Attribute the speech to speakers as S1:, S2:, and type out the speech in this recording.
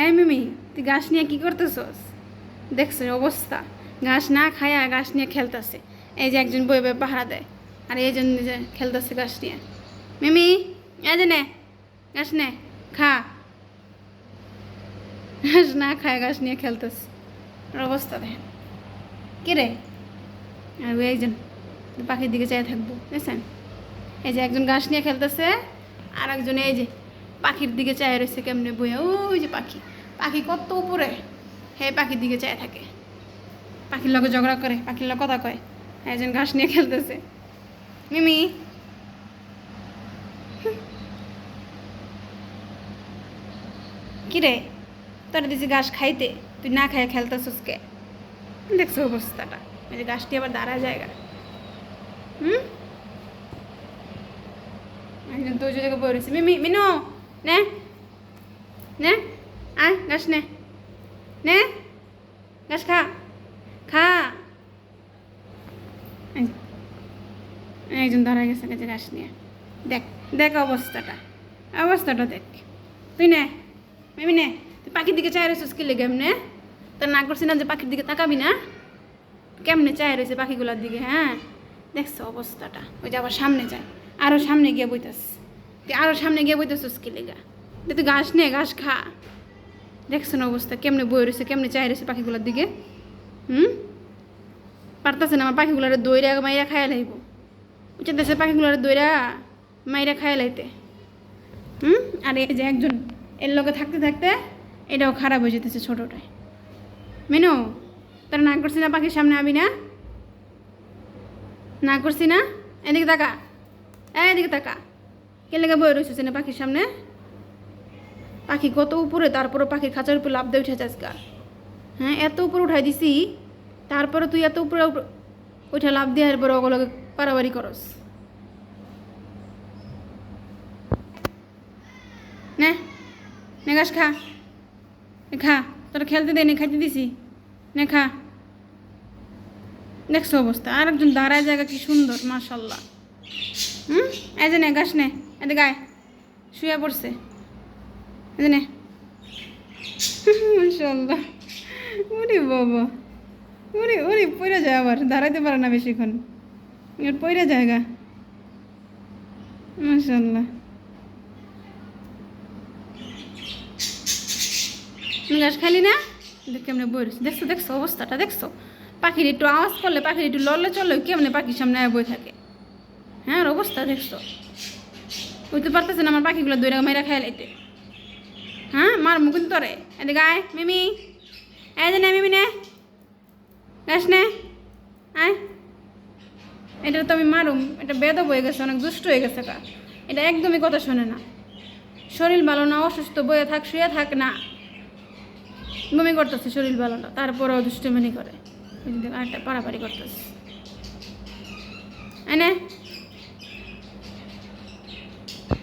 S1: এই মিমি, তুই ঘাস নিয়ে কি করতেছস? দেখছ অবস্থা। ঘাস না খায়া ঘাস নিয়ে খেলতেছে। এই যে একজন বই বই পাহারা দেয়, আর এই জন্য যে খেলতেছে ঘাস নিয়ে। মিমি, এই যে নে, ঘাস নে, খা। ঘাস না খায় ঘাস নিয়ে খেলতেছে। অবস্থা দেখেন। কে রে? আর ওই একজন পাখির দিকে চেয়ে থাকব বুঝছেন এই যে একজন ঘাস নিয়ে খেলতেছে আর একজন এই যে পাখির দিকে চেয়ে রয়েছে কেমনে বইয়া? ওই যে পাখি। পাখি কত উপরে? হে পাখির দিকে চেয়ে থাকে। পাখির লগে ঝগড়া করে, পাখির লগে কথা কয়। একজন ঘাস নিয়ে খেলতেছে। মিমি? কিরে? তোর দিছি ঘাস খাইতে। তুই না খাই খেলতেছিস কে? দেখছ অবস্থাটা। যে গাছটি আবার দাঁড়া জায়গা। হুম? একজন তো ওই জায়গায় বই রয়েছে মিমি, মিনু! নে। নে। আয়, গাছ নে। নে। গাছ খা। খা। একজন দাঁড়ায় গেছে কাছে ঘাস নিয়ে। দেখ দেখ অবস্থাটা। অবস্থাটা দেখ। তুই নে। মিমি নে। তুই পাখির দিকে চাই রয়েছিস কি লেগে? এমনি তোর না করছি না যে পাখির দিকে তাকাবি না। কেমনে চায় রয়েছে পাখিগুলোর দিকে হ্যাঁ? দেখছ অবস্থাটা। ওই যে আবার সামনে যায় আরও সামনে গিয়ে বইতাস তুই আরও সামনে গিয়ে বইতেছিস কি লেগা? দে তুই ঘাস নে, ঘাস খা। দেখছ না অবস্থা? কেমনে বই রয়েছে কেমনে চাই রয়েছে পাখিগুলোর দিকে? হুম? পারতাছে না আমার পাখিগুলোর দইরা মাইরা খাইয়া লাইব। উচিত দেশে পাখিগুলোর দইরা মাইরা খাইয়া লাইতে। হুম? আর এই যে একজন, এর লোকে থাকতে থাকতে এটাও খারাপ হয়ে যেতেছে ছোটোটায়। মেনু, তোর না করছি না পাখির সামনে আবি না? না করছি না? এদিকে তাকা। এদিকে তাকা। কে লেগে বই রয়েছিস না পাখির সামনে? পাখি কত উপরে তারপরে পাখির খাঁচার উপর লাভ দিয়ে উঠেছে আজকা হ্যাঁ এত উপরে উঠাই দিছি তারপরে তুই এত উপরে উপ- উঠে লাভ দিয়ে এরপরে ওগুলোকে পারাবারি করস। নে নে গাছ খা। খা, তোরা খেলতে দেয়নি খাইতে দিছি। নে খা। দেখছ অবস্থা আর একজন দাঁড়ায় জায়গা কি সুন্দর, মাশাল্লাহ। হুম? এই যে নে, গাছ নে। এতে গায়ে। শুয়ে পড়ছে। এই যে নে। মাশাল্লাহ ওরে বাবা। ওরে ওরে পইরা যায় আবার। দাঁড়াইতে পারে না বেশিক্ষণ। এর পইরা জায়গা মাশাল্লাহ তুমি গাছ খালি না? কেমনে বই রয়েছে। দেখছ দেখছ অবস্থাটা, দেখছ? পাখির একটু আওয়াজ করলে, পাখির একটু লড়লে চললে কেমনে পাখির সামনে বই থাকে? হ্যাঁ অবস্থা দেখছ। বুঝতে পারতেছে না আমার পাখিগুলো দৈরা মেরা খাই লাইতে হ্যাঁ মার মুখ কিন্তু তরে। এদিকে আয়, মিমি। এই যে নে, মিমি নে। গাছ নে। আয়। এটা তো আমি মারুম। এটা বেদব হয়ে গেছে, অনেক দুষ্ট হয়ে গেছে কা এটা একদমই কথা শোনে না। শরীর ভালো না, অসুস্থ, বয়ে থাক, শুয়ে থাক না। বমি করতেছে শরীর ভালো না, তারপরেও দুষ্টুমিনি করে। আরেকটা পাড়াপাড়ি করতেছে। এনে